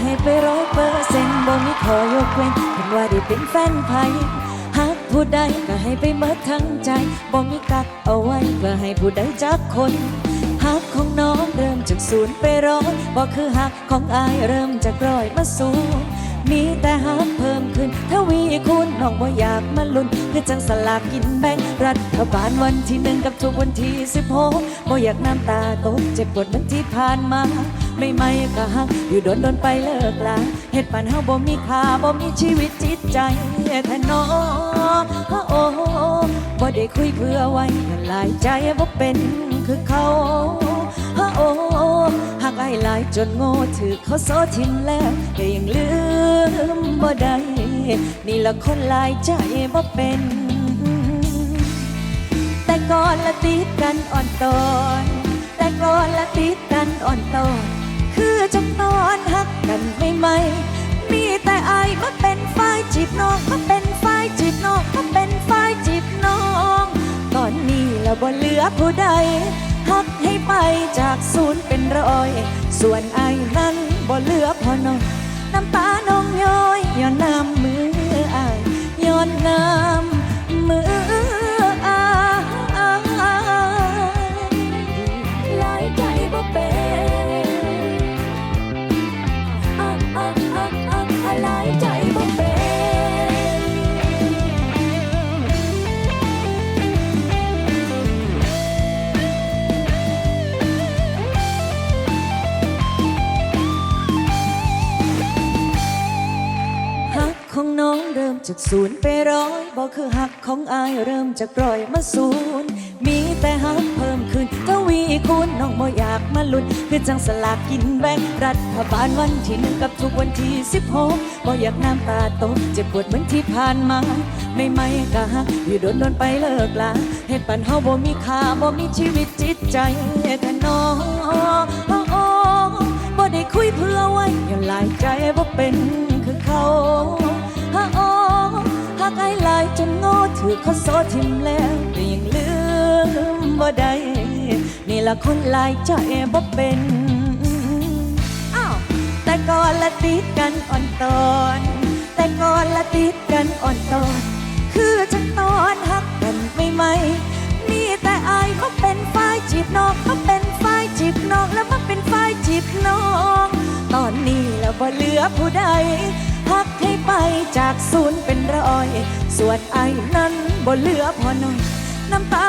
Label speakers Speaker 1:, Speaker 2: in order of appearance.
Speaker 1: ให้ไปร้อยเปอร์เซ็นต์บ่มีขอยกเว้นเห็นว่าได้เป็นแฟนไผหากผู้ใดก็ให้ไปเมิดทั้งใจบ่มีกักเอาไว้เพื่อให้ผู้ใดจักคนหักของน้องเริ่มจากศูนย์ไปร้อยบ่คือหักของอายเริ่มจากร้อยมาศูนย์มีแต่หักเพิ่มขึ้นทวีคูณน้องบ่อยากมาลุ้นคือจังสลากกินแบ่งรัฐบาลวันที่หนึ่งกับทุกวันที่สิบหกบ่อยากน้ำตาตกเจ็บปวดเหมือนที่ผ่านมา ไม่ไม่ก็หักอยู่โดนโดนไปเลิกลาเหตุปัญหาบ่มีค่าบ่มีชีวิตจิตใจแท้นอโอ้บ่ได้คุยเพื่อไว้หลายใจบ่เป็นคือเขาโอ้หักไอ้หลายจนโง่ถือเขาโซทิมแล้วก็ยังลืมบ่ได้นี่ละคนหลายใจบ่เป็นแต่ก่อนละติดกันอ่อนตอน แต่ก่อนละติดกันอ่อนตอน อจังตอนหักกันไม่ไหมมีแต่อายมาเป็นฝ่ายจีบน้องมาเป็นฝ่ายจีบน้องมาเป็นฝ่ายจีบน้อง ตอนนี้ละบ่เหลือผู้ใดหักให้ไปจากศูนย์เป็นร้อย ส่วนอายนั้นบ่เหลือพอน้องน้ำตาน้องย้อยย้อนน้ำมืออายย้อนน้ำ ของน้องเริ่มจากศูนย์ไปร้อยบอกคือหักของอายเริ่มจากร้อยมาศูนย์มีแต่หักเพิ่มขึ้นทวีคูณน้องบ่อยากมาลุ้นคือจังสลากกินแบ่งรัฐบาลวันที่หนึ่งกับทุกวันที่สิบหกบ่อยากน้ำตาตกเจ็บปวดเหมือนที่ผ่านมาไม่ไม่ก็หักอยู่โดนโดนไปเลิกลาเหตุปัญหาบ่มีค่าบ่มีชีวิตจิตใจแค่น้องบ่ได้คุยเพื่อไว้อย่าหลายใจบ่เป็น นโง่ถือเขาโซทิมแล้วแต่ยังลืมบ่ได้นี่ละคนลายใจบ่เป็นอ้าวแต่ก่อนละติดกันอ่อนตอน แต่ก่อนละติดกันอ่อนตอน คือจังตอนหักกันไม่ไหมมีแต่อายมาเป็นฝ่ายจีบน้องมาเป็นฝ่ายจีบน้องแล้วมาเป็นฝ่ายจีบน้อง ตอนนี้แล้วบ่เหลือผู้ใด กให้ไปจากศูนย์เป็นร้อย ส่วนไอ้นั้นบ่เหลือพอน้อย น้ำตา